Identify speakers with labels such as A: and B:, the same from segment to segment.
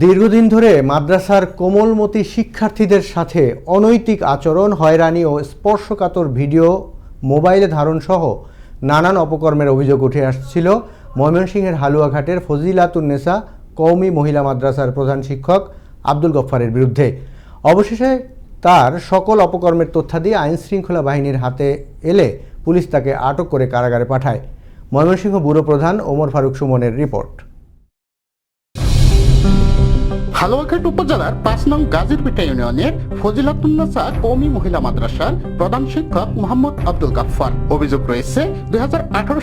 A: দীর্ঘদিন ধরে মাদ্রাসার কোমলমতি শিক্ষার্থীদের সাথে অনৈতিক আচরণ, হয়রানি ও স্পর্শকাতর ভিডিও, মোবাইলে ধারণসহ নানান অপকর্মের অভিযোগ উঠে আসছিল। ময়মনসিংহের হালুয়াঘাটের ফজিলাতুন্নেসা কওমি মহিলা মাদ্রাসার প্রধান শিক্ষক আব্দুল গফ্ফারের বিরুদ্ধে। অবশেষে তার সকল অপকর্মের তথ্যাদি আইনশৃঙ্খলা বাহিনীর হাতে এলে পুলিশ তাকে আটক করে কারাগারে পাঠায়। ময়মনসিংহ ব্যুরো প্রধান ওমর ফারুক সুমনের রিপোর্ট।
B: হালুয়াঘাট উপজেলার পাঁচ নং গাজীরবিটা ইউনিয়নের ফজিলাতুন্নাসা কৌমি মহিলা মাদ্রাসার প্রধান শিক্ষক মোহাম্মদ আব্দুল গাফফার। অভিযোগ রয়েছে, দুই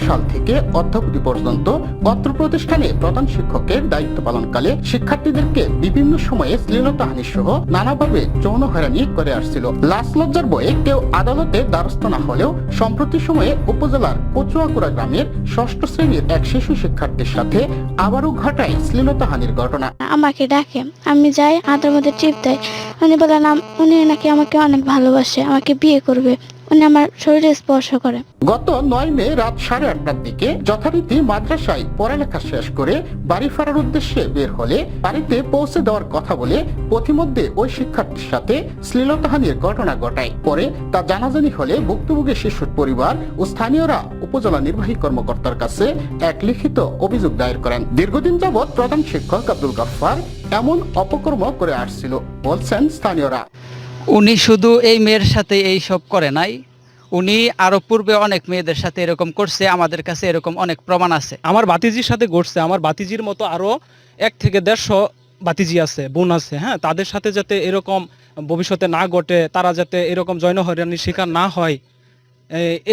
B: সাল থেকে অধ্যবধি পর্যন্ত অত্র প্রতিষ্ঠানে প্রধান শিক্ষকের দায়িত্ব পালনকালে শিক্ষার্থীদেরকে বিভিন্ন সময়ে শ্লীলতাহানি সহ নানাভাবে যৌন হয়রানি করে আসছিল। লাশ লজ্জার বয়ে কেউ আদালতে দ্বারস্থ না হলেও সম্প্রতি সময়ে উপজেলার কচুয়াকুড়া গ্রামের ষষ্ঠ শ্রেণির এক শিশু শিক্ষার্থীর সাথে আবারও ঘটায় শ্লীলতাহানির ঘটনা।
C: আমাকে ডাকে আমি যাই হাতের মধ্যে ট্রিপ দেয়। উনি বলেন উনি নাকি আমাকে অনেক ভালোবাসে, আমাকে বিয়ে করবে। উনি আমার শরীরে স্পর্শ করে।
B: গত নয় মে রাত সাড়ে আটটার দিকে যথারীতি মাদ্রাসায় পড়ালেখা শেষ করে বাড়ি ফেরার উদ্দেশ্যে বের হলে বাড়িতে পৌঁছে দেওয়ার কথা বলে পথিমধ্যে ওই শিক্ষার্থীর সাথে শ্লীলতাহানির ঘটনা ঘটায়। পরে তা জানাজানি হলে ভুক্তভোগী শিশুর পরিবার ও স্থানীয়রা উপজেলা নির্বাহী কর্মকর্তার কাছে এক লিখিত অভিযোগ দায়ের করেন। দীর্ঘদিন যাবৎ প্রধান শিক্ষক আব্দুল গাফফার এমন অপকর্ম করে আসছিল, বলছেন স্থানীয়রা।
D: উনি শুধু এই মেয়ের সাথে এই সব করে নাই। উনি আরও পূর্বে অনেক মেয়েদের সাথে এরকম করছে, আমাদের কাছে এরকম অনেক প্রমাণ আছে।
E: আমার বাতিজির সাথে ঘটছে, আমার বাতিজির মতো আরও এক থেকে দেড়শো বাতিজি আছে, বোন আছে হ্যাঁ? তাদের সাথে যাতে এরকম ভবিষ্যতে না ঘটে, তারা যাতে এরকম জৈন হয়রানির শিকার না হয়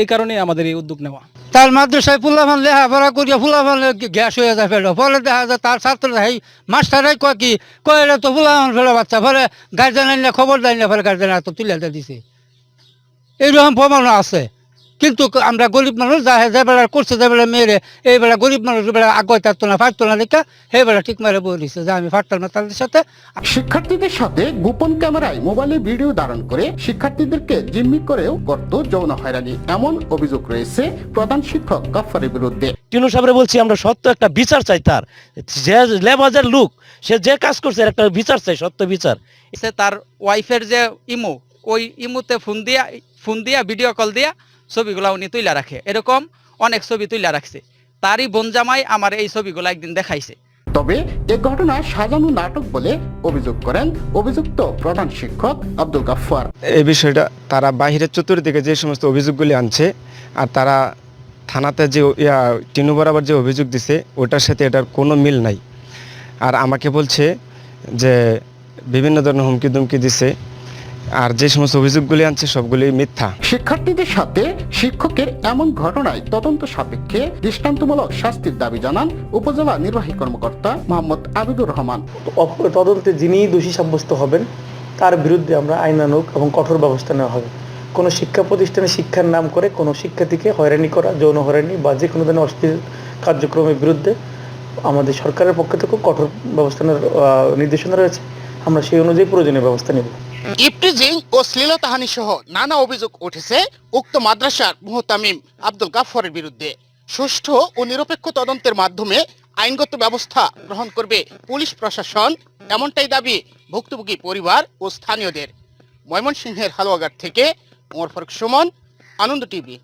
E: এই কারণে আমাদের এই উদ্যোগ নেওয়া।
F: তার মাদ্রাসায় ফুলাফান লেখাপড়া করিয়া ফুলাফান গ্যাস হয়ে যায় ফেলো। ফলে দেখা যায় তার ছাত্ররা এই মাস্টারাই কয় কি, কয় তো ফুলাফান ফেলো বাচ্চা। ফলে গার্জেন আনলে খবর দেয় না, ফলে গার্জেন এত তুলে দিছে। এইরকম প্রমাণ আছে। কিন্তু আমরা গরিব মানুষ যা যে বেলা করছে যে বেলা মেয়েরে এই বেলা গরিব মানুষ বেলা আগে থাকতো না ফাটতো না দেখা সেই বেলা ঠিক মারে বলে দিছে যে আমি ফাটতাম না তাদের সাথে।
B: শিক্ষার্থীদের সাথে গোপন ক্যামেরায় মোবাইলে ভিডিও ধারণ করে শিক্ষার্থীদেরকে জিম্মি করেও করত যৌন হয়রানি। এমন অভিযোগ রয়েছে প্রধান শিক্ষক গফফারের বিরুদ্ধে।
G: টিনু সাহেবরে বলছি আমরা সত্য একটা বিচার চাই তার। যে লেবাজের লোক সে যে কাজ করছে একটা বিচার চাই সত্য বিচার।
D: সে তার ওয়াইফের যে ইমো ওই ইমোতে ফোন দিয়া ফোন দিয়া ভিডিও কল দিয়া ছবিগুলা উনি তুইলা রাখে। এরকম অনেক ছবি তুইলা রাখছে। তারই বোন জামাই আমার এই ছবিগুলো একদিন দেখাইছে।
B: তবে এ ঘটনা সাজানো নাটক বলে অভিযোগ করেন অভিযুক্ত প্রধান শিক্ষক আব্দুল গাফফার।
H: এই বিষয়টা তারা বাহিরের চতুর্দিকে যে সমস্ত অভিযোগগুলি আনছে আর তারা থানাতে যে ইয়া টিনু বরাবর যে অভিযোগ দিছে ওটার সাথে এটার কোনো মিল নাই। আর আমাকে বলছে যে বিভিন্ন ধরনের হুমকি দুমকি দিছে। আর যে সমস্ত অভিযোগগুলি আনছে সবগুলি মিথ্যা।
B: শিক্ষার্থীদের সাথে শিক্ষকের এমন ঘটনায় তদন্ত সাপেক্ষে দৃষ্টান্তমূলক শাস্তির দাবি জানান উপজেলা নির্বাহী কর্মকর্তা মোহাম্মদ আবিদুর রহমান।
I: তদন্তে যিনি দোষী সাব্যস্ত হবেন তার বিরুদ্ধে আমরা আইনানুক এবং কঠোর ব্যবস্থা নেওয়া হবে। কোনো শিক্ষা প্রতিষ্ঠানে শিক্ষার নাম করে কোনো শিক্ষার্থীকে হয়রানি করা যৌন হয়রানি বা যে কোনো ধরনের অশ্লীল কার্যক্রমের বিরুদ্ধে আমাদের সরকারের পক্ষ থেকেও কঠোর ব্যবস্থা নেওয়ার আহ, নির্দেশনা রয়েছে। আমরা সেই অনুযায়ী প্রয়োজনীয় ব্যবস্থা নেব।
B: ইফটিজিং ও শ্লীলতাহানি সহ নানা অভিযোগ উঠেছে উক্ত মাদ্রাসার মুহতামিম আব্দুল গাফরের বিরুদ্ধে। সুষ্ঠু ও নিরপেক্ষ তদন্তের মাধ্যমে আইনগত ব্যবস্থা গ্রহণ করবে পুলিশ প্রশাসন, এমনটাই দাবি ভুক্তভোগী পরিবার ও স্থানীয়দের। ময়মনসিংহের হালুয়াঘাট থেকে ওমর ফারুক সুমন, আনন্দ টিভি।